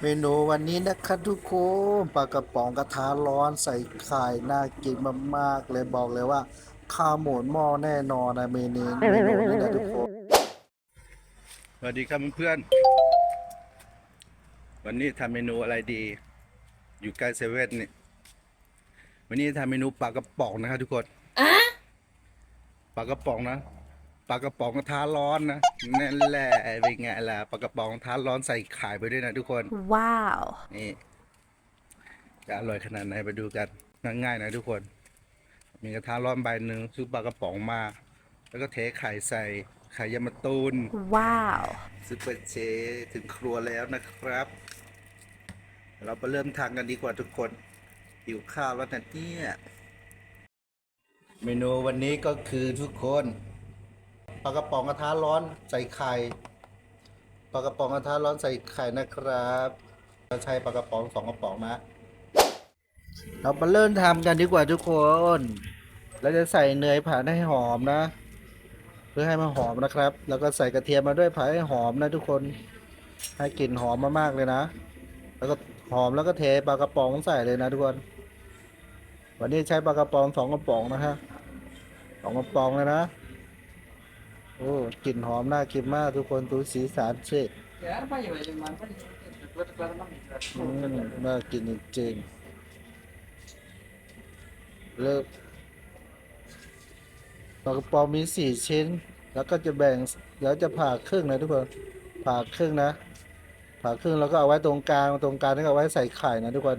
เมนูวันนี้นะครับทุกคนปลากระป๋องกระทะร้อนใส่ไข่น่ากินมากๆเลยบอกเลยว่า ข้าวหมูหม้อแน่นอนนะเมนูเมนูนี้นะทุกคนสวัสดีครับเพื่อนๆวันนี้ทำเมนูอะไรดี อยู่ใกล้เซเว่นนี่วันนี้ทำเมนูปลากระป๋องนะครับทุกคนปลากระป๋องนะ ปลากระป๋องกระทะร้อนนะนั่นแหละเป็นไงล่ะปลากระป๋องกระทะร้อนใส่ไข่ไปด้วยนะทุกคน Wow. นี่จะอร่อยขนาดไหนไปดูกันง่ายๆนะทุกคน มีกระทะร้อนใบหนึ่งซื้อปลากระป๋องมา แล้วก็เทไข่ใส่ไข่ยางมะตูน Wow. ซุปเปอร์เชฟถึงครัวแล้วนะครับ เราไปเริ่มทานกันดีกว่าทุกคนหิวข้าวแล้วนะเนี่ยเมนูวันนี้ก็คือทุกคน ปลากระป๋องกระทะร้อนใส่ไข่ปลากระป๋องกระทะร้อนใส่ไข่นะครับเราใช้ปลากระป๋องสองกระป๋องนะ เรามาเริ่มทำกันดีกว่าทุกคนเราจะใส่เนยผ่านให้หอมนะ เพื่อให้มันหอมนะครับ แล้วก็ใส่กระเทียมมาด้วยผัดให้หอมนะทุกคนให้กลิ่นหอมมากๆเลยนะ แล้วก็หอมแล้วก็เทปลากระป๋องใส่เลยนะทุกคนวันนี้ใช้ปลากระป๋องสองกระป๋องนะฮะสองกระป๋องเลยนะ โอ้กลิ่นหอมน่ากินมากทุกคนดูสีสันสิอืมน่ากินจริงๆเลิกปลากระป๋องมีสี่ชิ้น แล้วก็จะแบ่งแล้วจะผ่าครึ่งนะทุกคนผ่าครึ่งนะผ่าครึ่งแล้วก็เอาไว้ตรงกลางตรงกลางนี่ก็เอาไว้ใส่ไข่นะทุกคน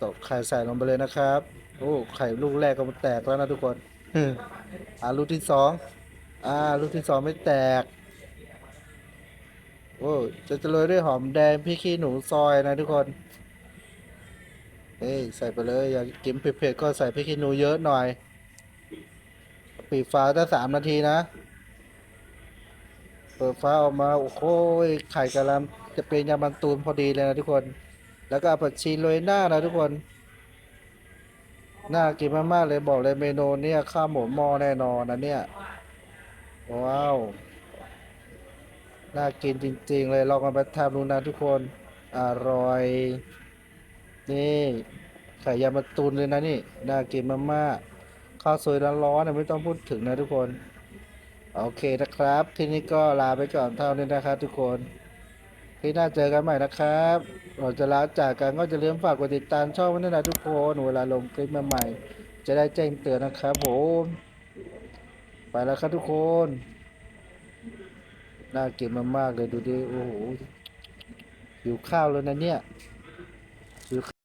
ตอกไข่ใส่ลงไปเลยนะครับ โอ้ไข่ลูกแรกก็มันแตกแล้วนะทุกคนอ่าลูกที่สอง อ่า ลูกที่สองไม่แตก โอ้จะจะโรยด้วยหอมแดงพริกขี้หนูซอยนะทุกคนเอ้ยใส่ไปเลย อยากกินเผ็ดๆก็ใส่พริกขี้หนูเยอะหน่อย ปิดฝาได้สามนาทีนะ เปิดฝาออกมา โอ้โหไข่กะลำจะเป็นยามันตูนพอดีเลยนะทุกคน แล้วก็ผักชีโรยหน้านะทุกคน น่ากินมากๆเลยบอกเลยเมนูเนี่ยข้าวหมูหม้อแน่นอนนะเนี่ย ว้าว น่ากินจริง ๆ เลยลองมาไปทำดูนะทุกคน อร่อย นี่ไข่ยามาตูนเลยนะนี่ น่ากินมากๆข้าวสวยร้อนๆนะไม่ต้องพูดถึงนะทุกคน โอเคนะครับ ทีนี้ก็ลาไปก่อนเท่านี้นะครับทุกคนที่หน้าเจอกันใหม่นะครับก่อนจะลาจากกันก็จะลืมฝากกดติดตามช่องไว้ด้วยนะทุกคน เวลาลงคลิปใหม่ๆจะได้แจ้งเตือนนะครับผม ไปแล้วครับทุกคน น่ากินมากๆเลยดูดิ โอ้โหหิวข้าวเลยนะเนี่ย